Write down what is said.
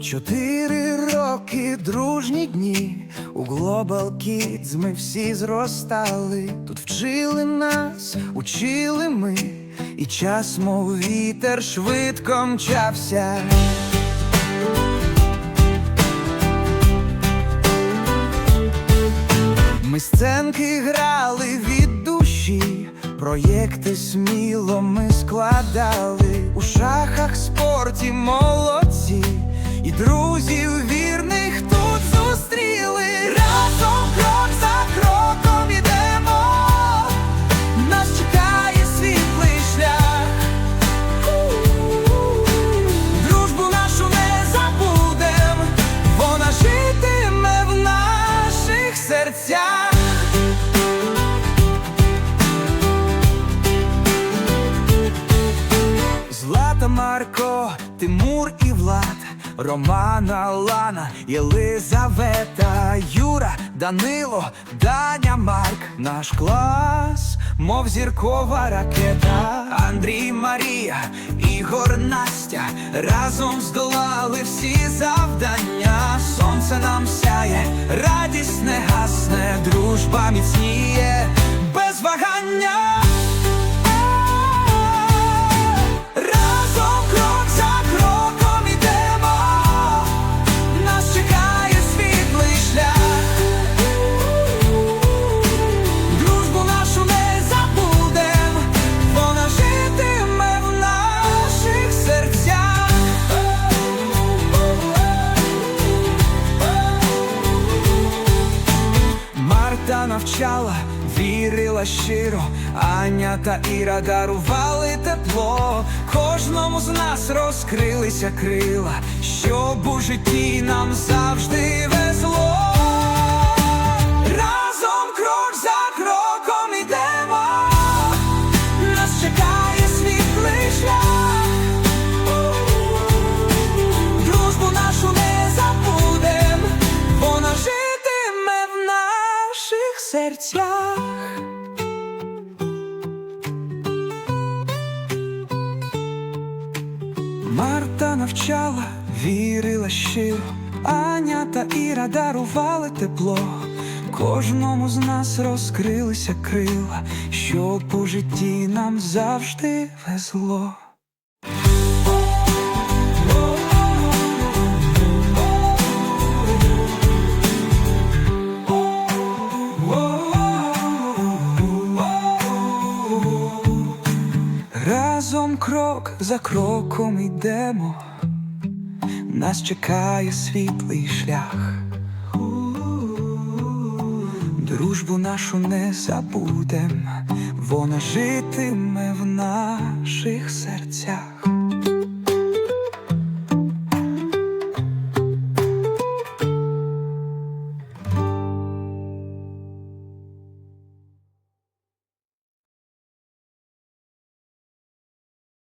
Чотири роки дружні дні. У Global Kids ми всі зростали. Тут вчили нас, учили ми, і час, мов вітер, швидко мчався. Ми сценки грали від душі, проєкти сміло ми складали. У шахах, спорті молодці, друзів вірних тут зустріли. Разом крок за кроком ідемо, нас чекає світлий шлях. Дружбу нашу не забудем, вона житиме в наших серцях. Марко, Тимур і Влад, Романа Лана, Єлизавета, Юра, Данило, Даня Марк, наш клас, мов зіркова ракета, Андрій Марія, Ігор Настя, разом здолали всі завдання. Сонце нам сяє, радість не гасне, дружба міцніє навчала, вірила щиро, Аня та Іра дарували тепло, кожному з нас розкрилися крила, щоб у житті серцях. Марта навчала, вірила щиро, Аня та Іра дарували тепло. Кожному з нас розкрилися крила, щоб у житті нам завжди везло. Разом крок за кроком йдемо, нас чекає світлий шлях. Дружбу нашу не забудем, вона житиме в наших серцях.